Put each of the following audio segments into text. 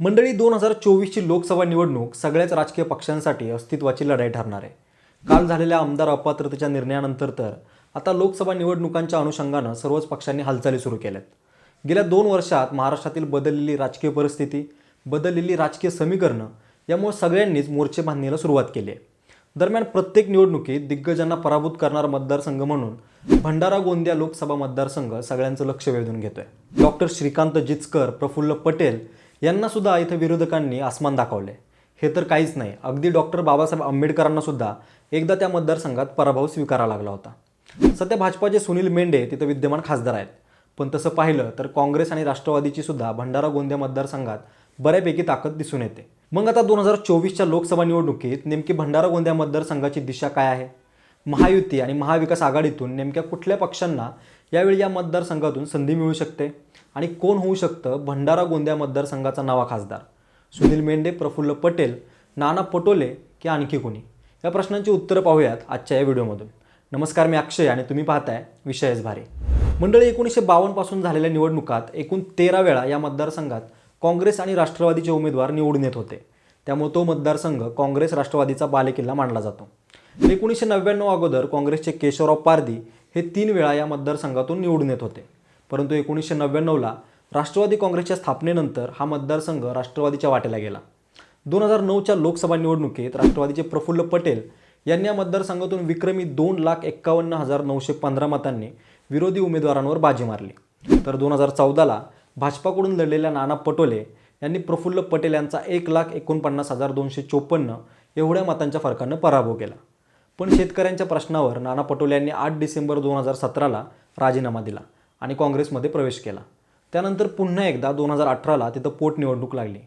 मंडळी दोन हजार चोवीसची लोकसभा निवडणूक सगळ्याच राजकीय पक्षांसाठी अस्तित्वाची लढाई ठरणार आहे. काल झालेल्या आमदार अपात्रतेच्या निर्णयानंतर तर आता लोकसभा निवडणुकांच्या अनुषंगानं सर्वच पक्षांनी हालचाली सुरू केल्यात. गेल्या दोन वर्षात महाराष्ट्रातील बदललेली राजकीय परिस्थिती बदललेली राजकीय समीकरणं यामुळे सगळ्यांनीच मोर्चे बांधणीला सुरुवात केली आहे. दरम्यान प्रत्येक निवडणुकीत दिग्गजांना पराभूत करणारा मतदारसंघ म्हणून भंडारा गोंदिया लोकसभा मतदारसंघ सगळ्यांचं लक्ष वेधून घेतोय. डॉक्टर श्रीकांत जिचकर प्रफुल्ल पटेल यांना सुद्धा इथं विरोधकांनी आसमान दाखवले हे तर काहीच नाही. अगदी डॉक्टर बाबासाहेब आंबेडकरांना सुद्धा एकदा त्या मतदारसंघात पराभव स्वीकारावा लागला होता. सध्या भाजपाचे सुनील मेंढे तिथं विद्यमान खासदार आहेत. पण तसं पाहिलं तर काँग्रेस आणि राष्ट्रवादीची सुद्धा भंडारा गोंदिया मतदारसंघात बऱ्यापैकी ताकद दिसून येते. मग आता दोन हजार चोवीसच्या लोकसभा निवडणुकीत नेमकी भंडारा गोंदिया मतदारसंघाची दिशा काय आहे? महायुती आणि महाविकास आघाडीतून नेमक्या कुठल्या पक्षांना यावेळी या मतदारसंघातून संधी मिळू शकते. आणि कोण होऊ शकतं? भंडारा गोंदिया मतदारसंघाचा नवा खासदार. सुनील मेंढे प्रफुल्ल पटेल नाना पटोले की आणखी कोणी? या प्रश्नांची उत्तरं पाहूयात आजच्या या व्हिडिओमधून. नमस्कार मी अक्षय आणि तुम्ही पाहताय विषयच भारी. मंडळी एकोणीसशे बावन्नपासून झालेल्या निवडणुकात एकूण तेरा वेळा या मतदारसंघात काँग्रेस आणि राष्ट्रवादीचे उमेदवार निवडून येत होते. त्यामुळे तो मतदारसंघ काँग्रेस राष्ट्रवादीचा बालेकिल्ला मानला जातो. एकोणीसशे नव्याण्णव अगोदर काँग्रेसचे केशवराव पारदी हे तीन वेळा या मतदारसंघातून निवडून येत होते. परंतु एकोणीसशे नव्याण्णवला राष्ट्रवादी काँग्रेसच्या स्थापनेनंतर हा मतदारसंघ राष्ट्रवादीच्या वाटेला गेला. दोन हजार नऊच्या लोकसभा निवडणुकीत राष्ट्रवादीचे प्रफुल्ल पटेल यांनी या मतदारसंघातून विक्रमी दोन लाख एक्कावन्न हजार नऊशे पंधरा मतांनी विरोधी उमेदवारांवर बाजी मारली. तर दोन हजार चौदाला भाजपाकडून लढलेल्या नाना पटोले यांनी प्रफुल्ल पटेल यांचा एक लाख एकोणपन्नास हजार दोनशे चोपन्न एवढ्या मतांच्या फरकानं पराभव केला. पण शेतकऱ्यांच्या प्रश्नावर नाना पटोले यांनी आठ डिसेंबर दोन हजार सतराला राजीनामा दिला आणि काँग्रेसमध्ये प्रवेश केला. त्यानंतर पुन्हा एकदा दोन हजार अठराला तिथं पोटनिवडणूक लागली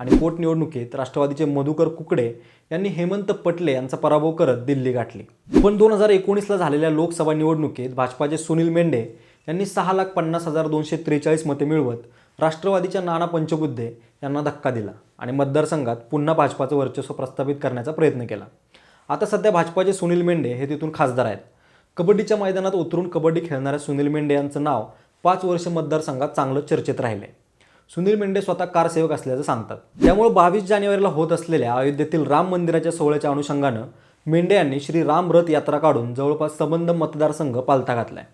आणि पोटनिवडणुकीत राष्ट्रवादीचे मधुकर कुकडे यांनी हेमंत पटले यांचा पराभव करत दिल्ली गाठली. पण दोन हजार एकोणीसला झालेल्या लोकसभा निवडणुकीत भाजपाचे सुनील मेंढे यांनी सहा लाख पन्नास हजार दोनशे त्रेचाळीस मते मिळवत राष्ट्रवादीच्या नाना पंचबुद्धे यांना धक्का दिला आणि मतदारसंघात पुन्हा भाजपाचं वर्चस्व प्रस्थापित करण्याचा प्रयत्न केला. आता सध्या भाजपाचे सुनील मेंढे हे तिथून खासदार आहेत. कबड्डीच्या मैदानात उतरून कबड्डी खेळणाऱ्या सुनील मेंढे यांचं नाव पाच वर्ष मतदारसंघात चांगलं चर्चेत राहिले. सुनील मेंढे स्वतः कारसेवक असल्याचं सांगतात. त्यामुळे बावीस जानेवारीला होत असलेल्या अयोध्येतील राम मंदिराच्या सोहळ्याच्या अनुषंगानं मेंढे यांनी श्री राम रथ यात्रा काढून जवळपास संबंध मतदारसंघ पालथा घातलाय.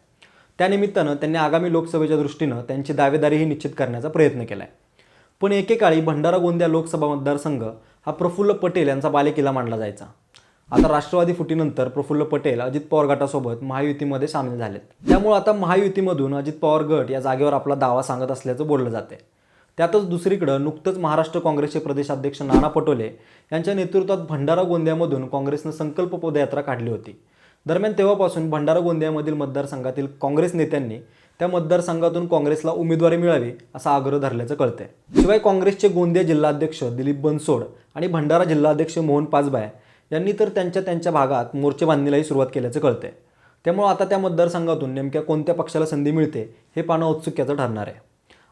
त्यानिमित्तानं त्यांनी आगामी लोकसभेच्या दृष्टीनं त्यांची दावेदारीही निश्चित करण्याचा प्रयत्न केलाय. पण एकेकाळी भंडारा गोंदिया लोकसभा मतदारसंघ हा प्रफुल्ल पटेल यांचा बालेकिल्ला मानला जायचा. आता राष्ट्रवादी फुटीनंतर प्रफुल्ल पटेल अजित पवार गटासोबत महायुतीमध्ये सामील झालेत. त्यामुळे आता महायुतीमधून अजित पवार गट या जागेवर आपला दावा सांगत असल्याचं बोललं जाते त्यातच दुसरीकडं नुकतंच महाराष्ट्र काँग्रेसचे प्रदेशाध्यक्ष नाना पटोले यांच्या नेतृत्वात भंडारा गोंदियामधून काँग्रेसनं संकल्प पदयात्रा काढली होती. दरम्यान तेव्हापासून भंडारा गोंदियामधील मतदारसंघातील काँग्रेस नेत्यांनी त्या मतदारसंघातून काँग्रेसला उमेदवारी मिळावी असा आग्रह धरल्याचं कळतंय. शिवाय काँग्रेसचे गोंदिया जिल्हाध्यक्ष दिलीप बनसोड आणि भंडारा जिल्हाध्यक्ष मोहन पाचबाय यांनी तर त्यांच्या त्यांच्या भागात मोर्चे बांधणीलाही सुरुवात केल्याचं कळतंय. त्यामुळे आता त्या मतदारसंघातून नेमक्या कोणत्या पक्षाला संधी मिळते हे पाहणं औत्सुक्याचं ठरणार आहे.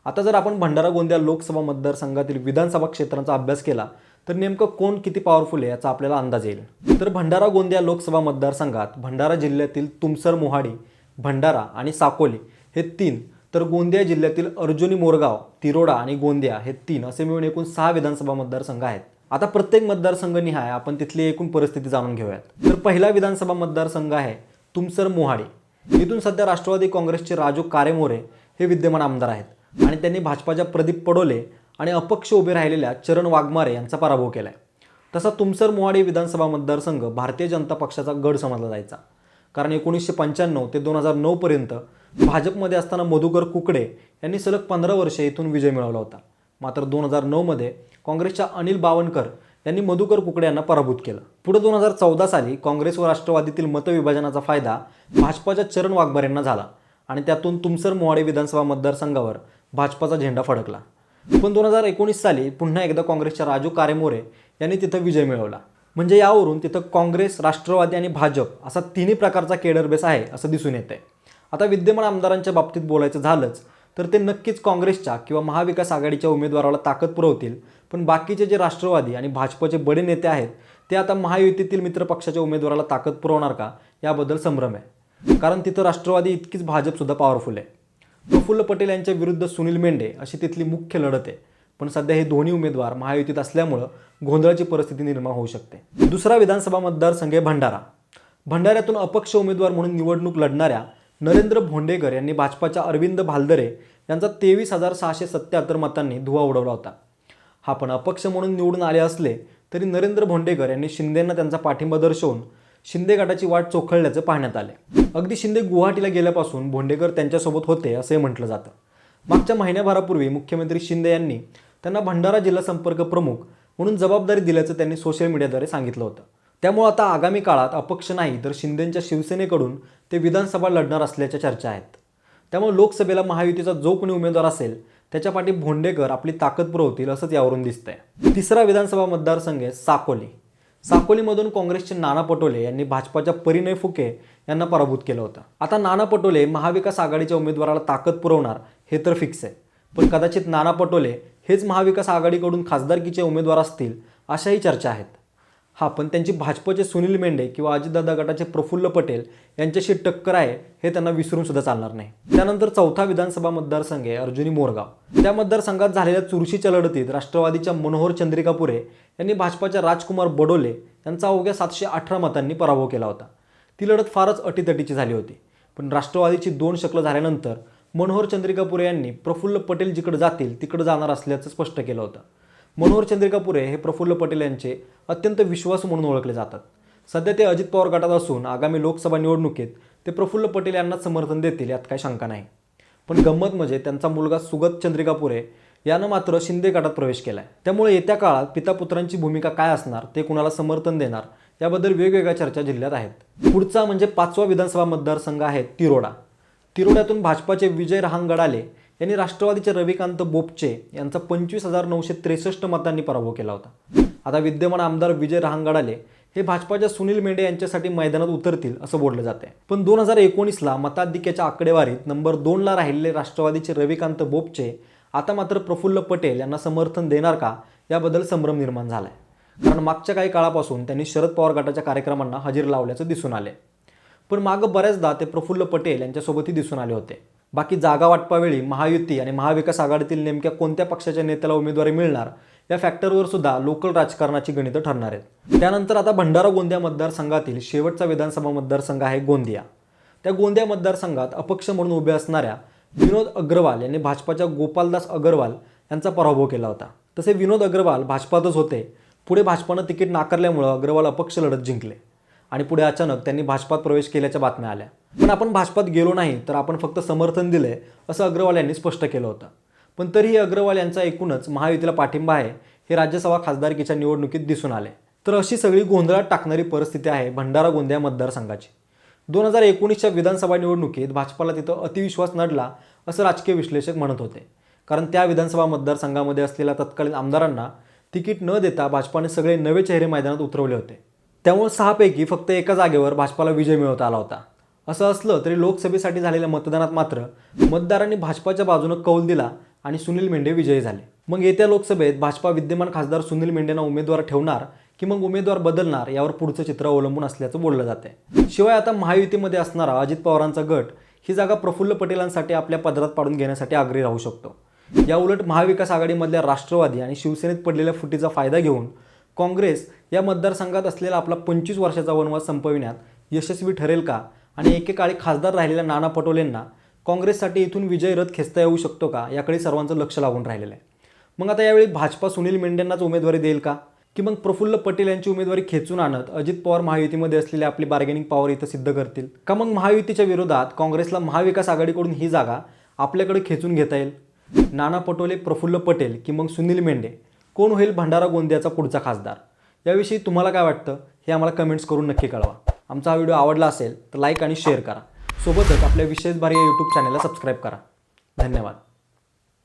आता जर आपण भंडारा गोंदिया लोकसभा मतदारसंघातील विधानसभा क्षेत्रांचा अभ्यास केला तर नेमकं कोण किती पॉवरफुल आहे याचा आपल्याला अंदाज येईल. तर भंडारा गोंदिया लोकसभा मतदारसंघात भंडारा जिल्ह्यातील तुमसर मोहाडी भंडारा आणि साकोली हे तीन तर गोंदिया जिल्ह्यातील अर्जुनी मोरगाव तिरोडा आणि गोंदिया हे तीन असे मिळून एकूण सहा विधानसभा मतदारसंघ आहेत. आता प्रत्येक मतदारसंघनिहाय आपण तिथली एकूण परिस्थिती जाणून घेऊयात. तर पहिला विधानसभा मतदारसंघ आहे तुमसर मोहाडी. इथून सध्या राष्ट्रवादी काँग्रेसचे राजू कारेमोरे हे विद्यमान आमदार आहेत. आणि त्यांनी भाजपाच्या प्रदीप पडोले आणि अपक्ष उभे राहिलेल्या चरण वाघमारे यांचा पराभव केला आहे तसा तुमसर मोहाडी विधानसभा मतदारसंघ भारतीय जनता पक्षाचा गड समजला जायचा. कारण एकोणीसशे पंच्याण्णव ते दोन हजार नऊपर्यंत भाजपमध्ये असताना मधुकर कुकडे यांनी सलग पंधरा वर्षे इथून विजय मिळवला होता. मात्र दोन हजार नऊमध्ये काँग्रेसच्या अनिल बावनकर यांनी मधुकर कुकडे यांना पराभूत केलं. पुढे दोन हजार चौदा साली काँग्रेस व राष्ट्रवादीतील मतविभाजनाचा फायदा भाजपाच्या चरण वाघमारेंना झाला आणि त्यातून तुमसर मोहाडे विधानसभा मतदारसंघावर भाजपाचा झेंडा फडकला. पण दोन हजार एकोणीस साली पुन्हा एकदा काँग्रेसच्या राजू कारेमोरे यांनी तिथं विजय मिळवला. म्हणजे यावरून तिथं काँग्रेस राष्ट्रवादी आणि भाजप असा तिन्ही प्रकारचा केडर बेस आहे असं दिसून येतंय. आता विद्यमान आमदारांच्या बाबतीत बोलायचं झालंच तर ते नक्कीच काँग्रेसच्या किंवा महाविकास आघाडीच्या उमेदवाराला ताकद पुरवतील. पण बाकीचे जे राष्ट्रवादी आणि भाजपचे बडे नेते आहेत ते आता महायुतीतील मित्रपक्षाच्या उमेदवाराला ताकद पुरवणार का? याबद्दल संभ्रम आहे. कारण तिथं राष्ट्रवादी इतकीच भाजपसुद्धा पॉवरफुल आहे. प्रफुल्ल पटेल यांच्या विरुद्ध सुनील मेंढे अशी तिथली मुख्य लढत आहे. पण सध्या हे दोन्ही उमेदवार महायुतीत असल्यामुळं गोंधळाची परिस्थिती निर्माण होऊ शकते. दुसरा विधानसभा मतदारसंघ आहे भंडारा. भंडाऱ्यातून अपक्ष उमेदवार म्हणून निवडणूक लढणाऱ्या नरेंद्र भोंडेकर यांनी भाजपाच्या अरविंद भालदरे यांचा तेवीस हजार सहाशे सत्याहत्तर मतांनी धुवा उडवला होता. हा पण अपक्ष म्हणून निवडून आले असले तरी नरेंद्र भोंडेकर यांनी शिंदेंना त्यांचा पाठिंबा दर्शवून शिंदे गटाची वाट चोखळल्याचं पाहण्यात आले. अगदी शिंदे गुवाहाटीला गेल्यापासून भोंडेकर त्यांच्यासोबत होते असे म्हटलं जातं. मागच्या महिन्याभरापूर्वी मुख्यमंत्री शिंदे यांनी त्यांना भंडारा जिल्हा संपर्क प्रमुख म्हणून जबाबदारी दिल्याचं त्यांनी सोशल मीडियाद्वारे सांगितलं होतं. त्यामुळे आता आगामी काळात अपक्ष नाही तर शिंदेंच्या शिवसेनेकडून ते विधानसभा लढणार असल्याच्या चर्चा आहेत. त्यामुळे लोकसभेला महायुतीचा जो कोणी उमेदवार असेल त्याच्या पाठी भोंडेकर आपली ताकद पुरवतील असंच यावरून दिसतंय. तिसरा विधानसभा मतदारसंघ आहे साकोली. साकोलीमधून काँग्रेसचे नाना पटोले यांनी भाजपाच्या परिणय फुके यांना पराभूत केलं होतं. आता नाना पटोले महाविकास आघाडीच्या उमेदवाराला ताकद पुरवणार हे तर फिक्स आहे. पण कदाचित नाना पटोले हेच महाविकास आघाडीकडून खासदारकीचे उमेदवार असतील अशाही चर्चा आहेत. हा पण त्यांची भाजपचे सुनील मेंढे किंवा अजितदादा गटाचे प्रफुल्ल पटेल यांच्याशी टक्कर आहे हे त्यांना विसरून सुद्धा चालणार नाही. त्यानंतर चौथा विधानसभा मतदारसंघ आहे अर्जुनी मोरगाव. त्या मतदारसंघात झालेल्या चुरशीच्या लढतीत राष्ट्रवादीच्या मनोहर चंद्रिकापुरे यांनी भाजपाच्या राजकुमार बडोले यांचा अवघ्या सातशे अठरा मतांनी पराभव केला होता. ती लढत फारच अटीतटीची झाली होती. पण राष्ट्रवादीची दोन शकलं झाल्यानंतर मनोहर चंद्रिकापुरे यांनी प्रफुल्ल पटेल जिकडे जातील तिकडे जाणार असल्याचं स्पष्ट केलं होतं. मनोहर चंद्रिकापुरे हे प्रफुल्ल पटेल यांचे अत्यंत विश्वासू म्हणून ओळखले जातात. सध्या ते अजित पवार गटात असून आगामी लोकसभा निवडणुकीत ते प्रफुल्ल पटेल यांना समर्थन देतील यात काही शंका नाही. पण गंमत म्हणजे त्यांचा मुलगा सुगत चंद्रिकापुरे यानं मात्र शिंदे गटात प्रवेश केला आहे त्यामुळे येत्या काळात पितापुत्रांची भूमिका काय असणार ते कुणाला समर्थन देणार याबद्दल वेगवेगळ्या चर्चा जिल्ह्यात आहेत. पुढचा म्हणजे पाचवा विधानसभा मतदारसंघ आहे तिरोडा. तिरोड्यातून भाजपाचे विजय रहांगडाले यांनी राष्ट्रवादीचे रविकांत बोपचे यांचा पंचवीस हजार नऊशे त्रेसष्ट मतांनी पराभव केला होता. आता विद्यमान आमदार विजय रहांगडाले हे भाजपाच्या सुनील मेंढे यांच्यासाठी मैदानात उतरतील असं बोललं जाते पण दोन हजार एकोणीसला मताधिक्याच्या आकडेवारीत नंबर दोनला राहिलेले राष्ट्रवादीचे रविकांत बोपचे आता मात्र प्रफुल्ल पटेल यांना समर्थन देणार का याबद्दल संभ्रम निर्माण झालाय. कारण मागच्या काही काळापासून त्यांनी शरद पवार गटाच्या कार्यक्रमांना हजेरी लावल्याचं दिसून आले पण मागं बऱ्याचदा ते प्रफुल्ल पटेल यांच्यासोबतही दिसून आले होते. बाकी जागा वाटपावेळी महायुती आणि महाविकास आघाडीतील नेमक्या कोणत्या पक्षाच्या नेत्याला उमेदवारी मिळणार या फॅक्टरवर सुद्धा लोकल राजकारणाची गणितं ठरणार आहेत. त्यानंतर आता भंडारा गोंदिया मतदारसंघातील शेवटचा विधानसभा मतदारसंघ आहे गोंदिया. त्या गोंदिया मतदारसंघात अपक्ष म्हणून उभे असणाऱ्या विनोद अग्रवाल यांनी भाजपाच्या गोपालदास अग्रवाल यांचा पराभव केला होता. तसे विनोद अग्रवाल भाजपातच होते. पुढे भाजपानं तिकीट नाकारल्यामुळं अग्रवाल अपक्ष लढत जिंकले. आणि पुढे अचानक त्यांनी भाजपात प्रवेश केल्याच्या बातम्या आल्या. पण आपण भाजपात गेलो नाही तर आपण फक्त समर्थन दिले असं अग्रवाल यांनी स्पष्ट केलं होतं. पण तरीही अग्रवाल यांचा एकूणच महायुतीला पाठिंबा आहे हे राज्यसभा खासदारकीच्या निवडणुकीत दिसून आले. तर अशी सगळी गोंधळात टाकणारी परिस्थिती आहे भंडारा गोंदिया मतदारसंघाची. दोन हजार एकोणीसच्या विधानसभा निवडणुकीत भाजपाला तिथं अतिविश्वास नडला असं राजकीय विश्लेषक म्हणत होते. कारण त्या विधानसभा मतदारसंघामध्ये असलेल्या तत्कालीन आमदारांना तिकीट न देता भाजपाने सगळे नवे चेहरे मैदानात उतरवले होते. त्यामुळे सहापैकी फक्त एका जागेवर भाजपाला विजय मिळवता आला होता. असं असलं तरी लोकसभेसाठी झालेल्या मतदानात मात्र मतदारांनी भाजपाच्या बाजूनं कौल दिला आणि सुनील मेंढे विजयी झाले. मग येत्या लोकसभेत भाजपा विद्यमान खासदार सुनील मेंढेंना उमेदवार ठेवणार की मग उमेदवार बदलणार यावर पुढचं चित्र अवलंबून असल्याचं बोललं जाते शिवाय आता महायुतीमध्ये असणारा अजित पवारांचा गट ही जागा प्रफुल्ल पटेलांसाठी आपल्या पदरात पाडून घेण्यासाठी आग्रही राहू शकतो. या उलट महाविकास आघाडीमधल्या राष्ट्रवादी आणि शिवसेनेत पडलेल्या फुटीचा फायदा घेऊन काँग्रेस या मतदारसंघात असलेला आपला पंचवीस वर्षाचा वनवास संपविण्यात यशस्वी ठरेल का? आणि एकेकाळी खासदार राहिलेल्या नाना पटोलेंना काँग्रेससाठी इथून विजय रथ खेचता येऊ शकतो का? याकडे सर्वांचं लक्ष लागून राहिलेलं आहे. मग आता यावेळी भाजपा सुनील मेंढेंनाच उमेदवारी देईल का? की मग प्रफुल्ल पटेल यांची उमेदवारी खेचून आणत अजित पवार महायुतीमध्ये असलेले आपली बार्गेनिंग पॉवर इथं सिद्ध करतील? का मग महायुतीच्या विरोधात काँग्रेसला महाविकास आघाडीकडून ही जागा आपल्याकडे खेचून घेता येईल? नाना पटोले प्रफुल्ल पटेल की मग सुनील मेंढे? कोण होईल भंडारा गोंदियाचा पुढचा खासदार? याविषयी तुम्हाला काय वाटतं? हे आम्हाला कमेंट्स करून नक्की कळवा. आमचा हा व्हिडिओ आवडला असेल तर लाईक आणि शेअर करा. सोबतच आपल्या विशेष भारी या यूट्यूब चॅनलला सबस्क्राईब करा. धन्यवाद.